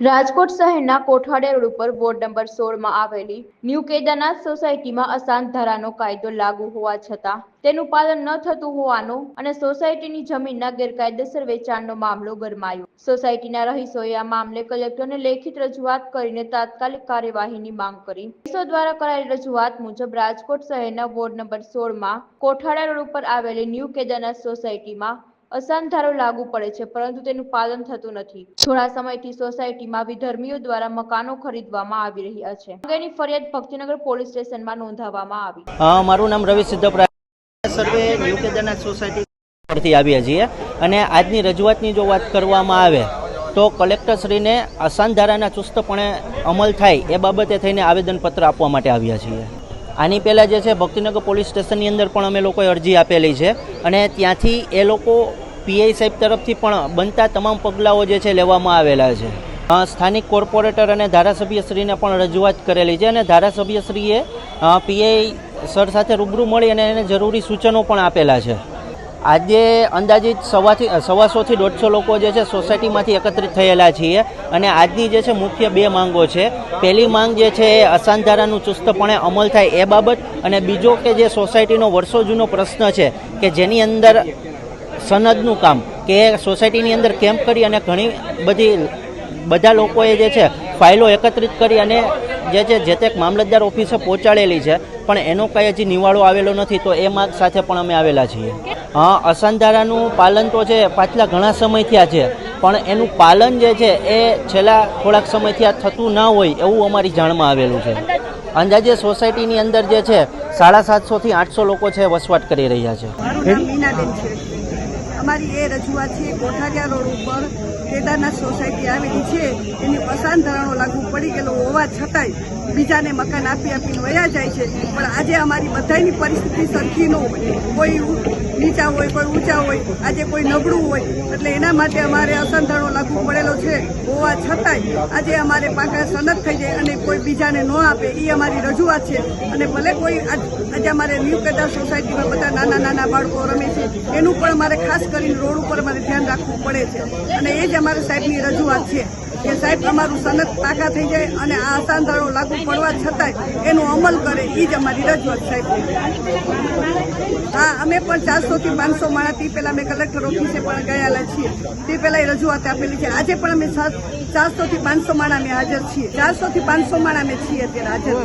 રાજકોટ શહેરના કોઠાડે રોડ ઉપર વોર્ડ નંબર સોળમાં આવેલી ન્યૂ કેદારનાથ સોસાયટીમાં અશાંત ધારાનો કાયદો લાગુ હોવા છતાં તેનું પાલન ન થતું હોવાનો અને સોસાયટીની જમીનના ગેરકાયદેસર વેચાણનો મામલો ગરમાયો. સોસાયટીના રહીશોએ આ મામલે કલેક્ટરને લેખિત રજૂઆત કરીને તાત્કાલિક કાર્યવાહીની માંગ કરી. રહીશો દ્વારા કરાયેલી રજૂઆત મુજબ રાજકોટ શહેરના વોર્ડ નંબર સોળમાં કોઠાડા રોડ ઉપર આવેલી ન્યૂ કેદારનાથ સોસાયટીમાં ધારો લાગુ પડે છે, પરંતુ તેનું પાલન થતું નથી. થોડા સમયથી સોસાયટીમાં વિધર્મીઓ દ્વારા મકાનો ખરીદવામાં આવી રહ્યા છે. અંગેની ફરિયાદ ભક્તિનગર પોલીસ સ્ટેશનમાં નોંધાવવામાં આવી. મારું નામ રવિ સિદ્ધપ્રાય સર્વે ન્યૂ સોસાયટી પરથી આવ્યા છીએ. અને આજની રજૂઆતની જો વાત કરવામાં આવે, તો કલેક્ટરશ્રીને અસાન ધારાના ચુસ્તપણે અમલ થાય એ બાબતે થઈને આવેદનપત્ર આપવા માટે આવ્યા છીએ. આની પહેલાં જે છે, ભક્તિનગર પોલીસ સ્ટેશનની અંદર પણ અમે લોકોએ અરજી આપેલી છે. અને ત્યાંથી એ લોકો પીઆઈ સાહેબ તરફથી પણ બનતા તમામ પગલાઓ જે છે, લેવામાં આવેલા છે. સ્થાનિક કોર્પોરેટર અને ધારાસભ્યશ્રીને પણ રજૂઆત કરેલી છે અને ધારાસભ્યશ્રીએ પીઆઈ સર સાથે રૂબરૂ મળી અને એને જરૂરી સૂચનો પણ આપેલા છે. આજે અંદાજિત સવાથી સવાસોથી દોઢસો લોકો જે છે સોસાયટીમાંથી એકત્રિત થયેલા છીએ અને આજની જે છે મુખ્ય બે માંગો છે. પહેલી માંગ જે છે એ અસાંધારાનું ચુસ્તપણે અમલ થાય એ બાબત અને બીજો કે જે સોસાયટીનો વર્ષો જૂનો પ્રશ્ન છે કે જેની અંદર સનદનું કામ કે સોસાયટીની અંદર કેમ્પ કરી અને ઘણી બધી બધા લોકોએ જે છે ફાઇલો એકત્રિત કરી અને જે છે જે તે મામલતદાર ઓફિસે પહોંચાડેલી છે. પણ એનો કાંઈ હજી નિવાળો આવેલો નથી તો એ માર્ગ સાથે પણ અમે આવેલા છીએ. હા, અસંધારાનું પાલન તો છે, પાછલા ઘણા સમયથી આ છે. પણ એનું પાલન જે છે, એ છેલ્લા થોડાક સમયથી આ થતું ના હોય એવું અમારી જાણમાં આવેલું છે. અંદાજે સોસાયટીની અંદર જે છે, સાડા સાતસોથી આઠસો લોકો છે, વસવાટ કરી રહ્યા છે મારું નામ મીનાબેન છે અમારી એ રજૂઆત છે, કોઠારિયા રોડ ઉપર કેદારનાથ સોસાયટી આવેલી છે, એની પસાન ધરાણો લાગુ પડી ગયેલો હોવા છતાંય બીજાને મકાન આપી આપીને વયા જાય છે. પણ આજે અમારી બધાની પરિસ્થિતિ સરખી ન કોઈ નીચા હોય, કોઈ ઊંચા હોય, આજે કોઈ નબળું હોય, એટલે એના માટે અમારે અસંધાણો લાગુ પડેલો છે હોવા છતાંય આજે અમારે પાકા સનદ થઈ જાય અને કોઈ બીજાને ન આપે એ અમારી રજૂઆત છે. અને ભલે કોઈ આજે અમારે ન્યૂ કેદાર સોસાયટીમાં બધા નાના નાના બાળકો રમે છે, એનું પણ અમારે ખાસ કરીને રોડ ઉપર અમારે ધ્યાન રાખવું પડે છે. અને એ જ અમારે સાહેબની રજૂઆત છે કે સાહેબ, અમારું સનત પાકા થઈ જાય અને આ અસાંધારો લાગુ પડવા છતાંય એનો અમલ કરે, એ જ અમારી રજૂઆત સાહેબ. હા, અમે પણ ચારસોથી પાંચસો માણાથી પહેલાં અમે કલેક્ટર ઓફિસે પણ ગયેલા છીએ. તે પહેલાં એ રજૂઆત આપેલી છે. આજે પણ અમે ચારસોથી પાંચસો માણા અમે હાજર છીએ. ચારસોથી પાંચસો માણા અમે છીએ અત્યારે હાજર.